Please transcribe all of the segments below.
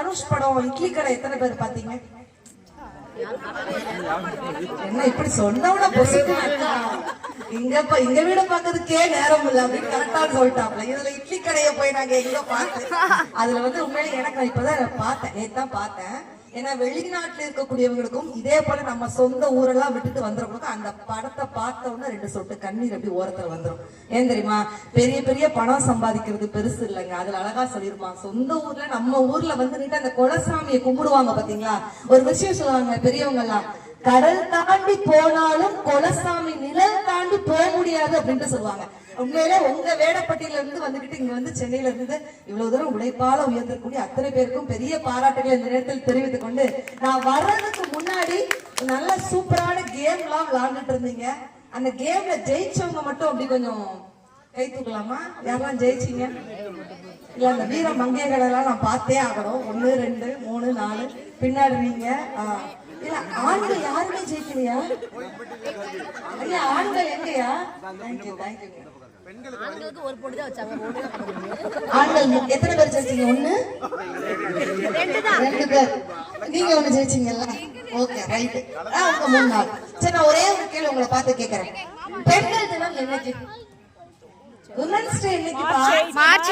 தனுஷ் படம் இட்லி கடை எத்தனை பேர் பாத்தீங்க என்ன இப்படி சொன்னவன இங்க இங்க வீட பாக்குறதுக்கே நேரம் இல்ல. அப்படின்னு கரெக்டா சொல்லிட்டாப்ல. இதுல இட்லி கடையை போய் நாங்க எங்க பார்த்தோம் அதுல வந்து உண்மையில எனக்கு இப்பதான் பார்த்தேன். நேத்தான் பார்த்தேன். ஏன்னா வெளிநாட்டுல இருக்கக்கூடியவங்களுக்கும் இதே போல நம்ம சொந்த ஊரெல்லாம் விட்டுட்டு வந்துறவங்களுக்கும் அந்த படத்தை பார்த்த உடனே ரெண்டு சொட்டு கண்ணீர் அப்படி ஓரத்துல வந்துரும். ஏன் தெரியுமா? பெரிய பெரிய பணம் சம்பாதிக்கிறது பெருசு இல்லைங்க. அதுல அழகா சொல்லிருப்பான் சொந்த ஊர்ல நம்ம ஊர்ல வந்து நின்று அந்த குலசாமியை கும்பிடுவாங்க பாத்தீங்களா? ஒரு விஷயம் சொல்லுவாங்க பெரியவங்க எல்லாம் கடல் தாண்டி போனாலும் குலசாமி முடியாது அப்படின்ட்டு சொல்லுவாங்க. உண்மையிலே உங்க வேடப்பட்டியில இருந்து வந்துகிட்டு இங்க வந்து சென்னையில இருந்து இவ்வளவு தூரம் உழைப்பால உயர்த்தக்கூடிய அத்தனை பேருக்கும் பெரிய பாராட்டுகளை இந்த நேரத்தில் தெரிவித்துக் கொண்டு நான் வர்றதுக்கு முன்னாடி நல்ல சூப்பரான கேம் எல்லாம் விளையாண்டுட்டு இருந்தீங்க. அந்த கேம்ல ஜெயிச்சவங்க மட்டும் அப்படி கொஞ்சம் கை தூக்கலாமா? யாரெல்லாம் ஜெயிச்சீங்க? இல்ல அந்த வீர மங்கைகள் எல்லாம் நான் பார்த்தே ஆகணும். ஒண்ணு ரெண்டு மூணு நாலு. பின்னாடி நீங்க ஆ. ஆண்கள் யாருமே ஜெயிக்கலையா? ஐயா ஆண்கள் எங்கயா? தேங்க்யூ தேங்க்யூ ஆண்களுக்கு ஒரு போட்டு தான் வச்சாங்க ஒன்று தான் கிடையாது. ஆண்கள் எத்தனை பேர் ஜெயிச்சீங்க? ஒண்ணு? ரெண்டு பேர். நீங்க ஒண்ணு ஜெயிச்சீங்கல்ல? ஓகே ரைட் உங்க மூணு நாள். சரி நான் ஒரே ஒரு கேள்வி உங்களை பார்த்து கேட்கறேன் பெண்கள் தினம் என்னைக்கு? உமன்ஸ் டே என்னைக்கு மார்ச்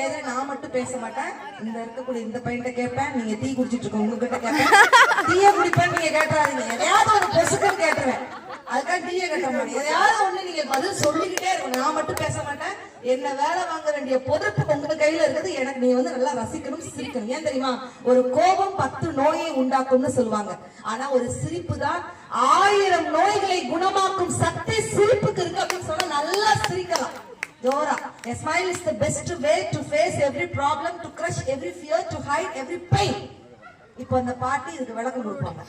ஏதோ நான் மட்டும் பேச மாட்டேன். இந்த இருக்கக்கூடிய இந்த பையன்கிட்ட கேட்பேன் நீங்க டீ குடிச்சிட்டு இருக்க உங்ககிட்ட கேட்பேன் டீய குடிப்பேன் நீங்க கேட்டுறாதீங்க. எதையாவது ஒரு பொசுக்குன்னு கேட்டுருவேன். அதுக்காக டீய கட்ட மாட்டேன் எதையாவது ஒண்ணு நீங்க பதில் சொல்லிக்கிட்டே இருக்கணும். நான் மட்டும் பேச மாட்டேன். என்ன வேலை வாங்க வேண்டிய பொறுப்பு உங்க கையில இருக்குது. எனக்கு நீ வந்து நல்லா ரசிக்கணும் சிரிக்கணும். ஏன் தெரியுமா? ஒரு கோபம் பத்து நோயை உண்டாக்கும்னு சொல்லுவாங்க. ஆனா ஒரு சிரிப்பு தான் ஆயிரம் நோய்களை குணமாக்கும் சக்தி சிரிப்புக்கு இருக்கு a smile is the best way to face every problem, to crush every fear, to hide every pain. இப்போ அந்த பாட்டி இதுக்கு விளக்கம் கொடுப்பாங்க.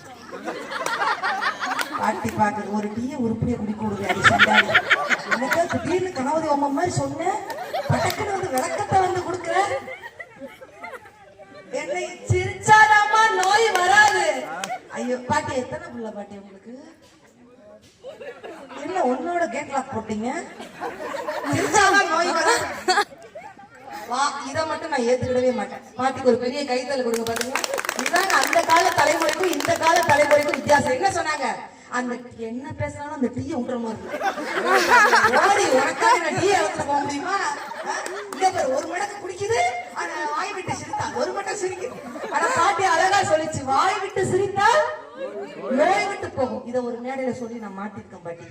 பாட்டி பாக்குறது ஒரு டீய உருப்படியை குடி கொடுங்க எனக்கு திடீர்னு கணவதி அம்மா மாதிரி சொன்னேன் பட்டக்குன்னு வந்து விளக்கத்தை வந்து கொடுக்குற? என்னை சிரிச்சாதாமா நோய் வராது. ஐயோ பாட்டி எத்தனை புள்ள பாட்டி உங்களுக்கு? என்ன உன்னோட கேட் லாக் போட்டீங்க? வா இதை மட்டும் நான் ஏத்துக்கிடவே மாட்டேன். பாட்டிக்கு ஒரு பெரிய கைத்தல் கொடுங்க பாத்தீங்களா? இதாங்க அந்த கால தலைமுறைக்கும் இந்த கால தலைமுறைக்கும் வித்தியாசம். என்ன சொன்னாங்க? அந்த என்ன பேசினாலும் அந்த டீயை விட்டுற மாதிரி ஓடி உனக்காக நான் டீயை எடுத்துட்டு போக முடியுமா? ஒரு மடக்கு குடிக்குது ஆனா வாய் விட்டு சிரித்தா. ஒரு மட்டம் சிரிக்குது. ஆனா பாட்டி அழகா சொல்லிச்சு வாய் விட்டு சிரித்தால் போகும் இதை ஒரு மேடையில சொல்லி நான் மாட்டிருக்கேன் பாட்டி.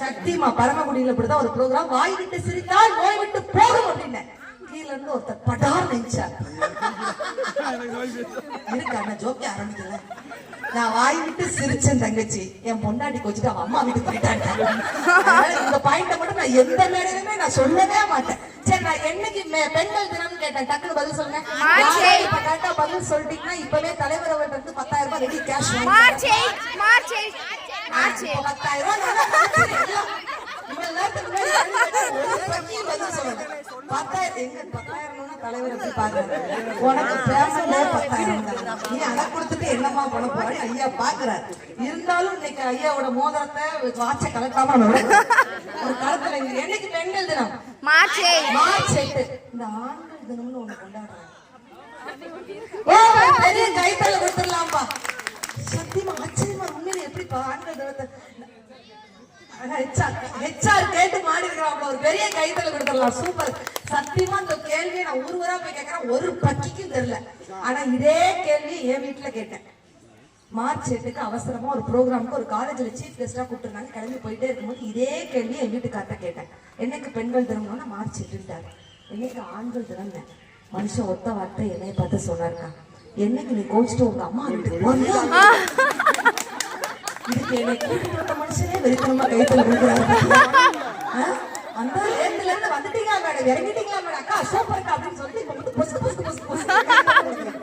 சத்தியமா பரமக்குடியில இப்படிதான் ஒரு ப்ரோக்ராம் வாய் விட்டு சிரித்தால் நோய் விட்டு போகும் அப்படின்னு. கீழ இருந்து ஒருத்தர் படார் நினைச்சார். இருக்கு ஜோக்கி ஆரம்பிக்கல. நான் வாய் விட்டு சிரிச்சேன் தங்கச்சி. என் பொண்டாட்டி கொஞ்சிட்டு அவன் அம்மா வீட்டுக்கு போயிட்டாங்க. இந்த பாயிண்ட மட்டும் நான் எந்த மேடையிலுமே நான் சொல்லவே மாட்டேன். சரி நான் என்னைக்கு பெண்கள் தினம்னு கேட்டேன். டக்குனு பதில் சொல்லுங்க. இப்ப கரெக்டா பதில் சொல்லிட்டீங்கன்னா இப்பவே தலைவர் அவர்கிட்ட இருந்து பத்தாயிரம் ரூபாய் ரெடி கேஷ் பத்தாயிரம். இவ்வளவு நேரத்துக்கு முன்னாடி பதில் சொல்லுங்க. பத்தாயிரம் எங்க பத்தாயிரம்னா தலைவர் எப்படி பாக்குறாரு? உனக்கு பேசலே பத்தாயிரம். நீ அதை கொடுத்துட்டு என்னம்மா பண்ண போற? ஐயா பாக்குறாரு. இருந்தாலும் இன்னைக்கு ஐயாவோட மோதிரத்தை வாட்சை கலக்காம. ஒரு காலத்துல என்னைக்கு பெண்கள் தினம் மார்ச் மார்ச் எட்டு இந்த ஆண்கள் தினம்னு ஒண்ணு கொண்டாடுறாங்க ஓ, பெரிய கைத்தல கொடுத்துடலாம்பா சத்தியமா ஆச்சரியமா உண்மையில எப்படிப்பா ஆண்கள் தினத்தை ஹெச்ஆர் ஹெச்ஆர் கேட்டு மாடி ஒரு பெரிய கைத்தல கொடுத்துடலாம் சூப்பர் சத்தியமா இந்த கேள்வியை நான் ஊர் ஊரா போய் கேட்கறேன் ஒரு பக்கிக்கும் தெரியல. ஆனா இதே கேள்வி என் வீட்டுல கேட்டேன். மார்ச் எட்டுக்கு அவசரமா ஒரு ப்ரோக்ராமுக்கு ஒரு காலேஜ்ல சீஃப் கெஸ்டா கூப்பிட்டுருந்தாங்க. கிளம்பி போயிட்டே இருக்கும்போது இதே கேள்வி என் வீட்டுக்கார்ட்ட கேட்டேன். என்னைக்கு பெண்கள் தினம்னா மார்ச் எட்டுட்டாரு என்னைக்கு ஆண்கள் தினம் மனுஷன் ஒத்த வார்த்தை என்னைய பார்த்து சொன்னாருக்கா. என்னைக்கு நீ கோச்சிட்டு உங்க அம்மா வீட்டுக்கு இதுக்கு என்னை கூட்டிட்டு மனுஷனே வெறித்தனமா கைத்தல அந்த நேரத்துல இருந்து வந்துட்டு மேடம் இறங்கிட்டீங்களா மேடம்? அக்கா சூப்பர்க்கா அப்படின்னு சொல்லிட்டு இப்ப வந்து பொசுக்கு பொசுக்கு பொசுக்கு பொசுக்கு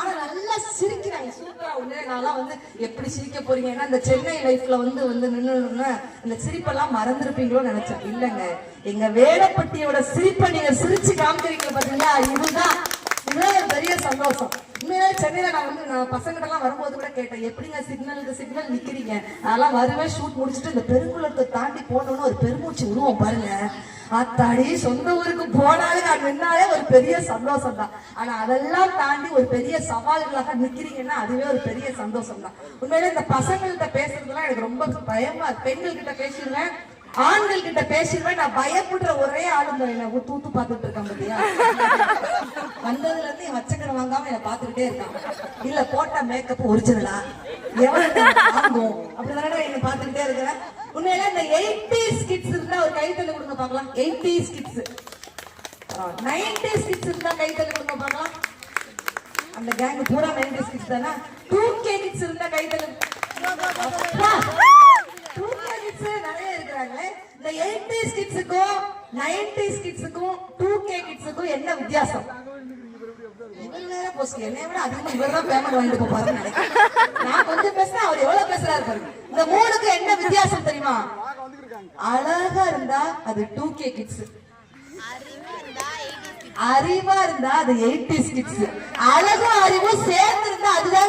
ஆனா நல்லா சிரிக்கிறாங்க. சூப்பரா உடனே நான்லாம் வந்து எப்படி சிரிக்க போறீங்க? ஏன்னா இந்த சென்னை லைஃப்ல வந்து வந்து நின்று இந்த சிரிப்பெல்லாம் மறந்துருப்பீங்களோன்னு நினைச்சேன். இல்லைங்க. எங்க வேலைப்பட்டியோட சிரிப்பை நீங்க சிரிச்சு காமிக்கிறீங்க பாத்தீங்களா? இதுதான் இதுதான் பெரிய சந்தோஷம். உண்மையிலே சென்னையில நான் வந்து நான் பசங்கிட்ட எல்லாம் வரும்போது கூட கேட்டேன் எப்படிங்க சிக்னலுக்கு சிக்னல் நிக்கிறீங்க? அதெல்லாம் வருவேன் ஷூட் முடிச்சுட்டு இந்த பெருங்குளத்தை தாண்டி போனோம்னு ஒரு பெருமூச்சு உருவம் பாருங்க. அத்தாடி சொந்த ஊருக்கு போனாலும் நான் நின்னாலே ஒரு பெரிய சந்தோஷம் தான் ஆனா அதெல்லாம் தாண்டி ஒரு பெரிய சவால்களாக நிக்கிறீங்கன்னா அதுவே ஒரு பெரிய சந்தோஷம் தான் உண்மையிலே இந்த பசங்கள்கிட்ட பேசுறதுலாம் எனக்கு ரொம்ப பயமா பெண்கள் கிட்ட பேசிடுவேன் ஆண்கள் கிட்ட பேசிடுவேன். நான் பயப்படுற ஒரே ஆளுங்க என்ன தூத்து பார்த்துட்டு இருக்கேன் பத்தியா? வந்ததுல இருந்து என் வச்சக்கரை வாங்காம என்ன பாத்துக்கிட்டே இருக்கான். இல்ல போட்ட மேக்கப் ஒரிஜினலா எவ்வளவு வாங்கும்? அப்படிதானே என்ன பாத்துக்கிட்டே இருக்கிறேன் உண்மையில இந்த எயிட்டிஸ் கிட்ஸ் இருந்தா ஒரு கைத்தல கொடுங்க பார்க்கலாம். எயிட்டிஸ் கிட்ஸ் நைன்டிஸ் கிட்ஸ் இருந்தா கைத்தல கொடுங்க பார்க்கலாம். அந்த கேங் பூரா நைன்டிஸ் கிட்ஸ் தானே? டூ கே கிட்ஸ் இருந்தா கைத்தல டூ கே கிட்ஸ் நிறைய இருக்கிறாங்களே. இந்த எயிட்டிஸ் கிட்ஸுக்கும் நைன்டிஸ் கிட்ஸுக்கும் டூ கே கிட்ஸுக்கும் என்ன வித்தியாசம்? இவர் போஸ்ட் என்னை விட அதிகமா இவர் தான் பேமெண்ட் வாங்கிட்டு நினைக்கிறேன். நான் கொஞ்சம் பேசுறேன் அவர் எவ்வளவு பேசுறாரு பாருங்க. இந்த மூணுக்கு என்ன வித்தியாசம் தெரியுமா? அழகா இருந்தா அது டூ கே கிட்ஸ் அறிவா இருந்தா அது எயிட்டிஸ் கிட்ஸ் அழகும் அறிவும் சேர்ந்து இருந்தா அதுதான்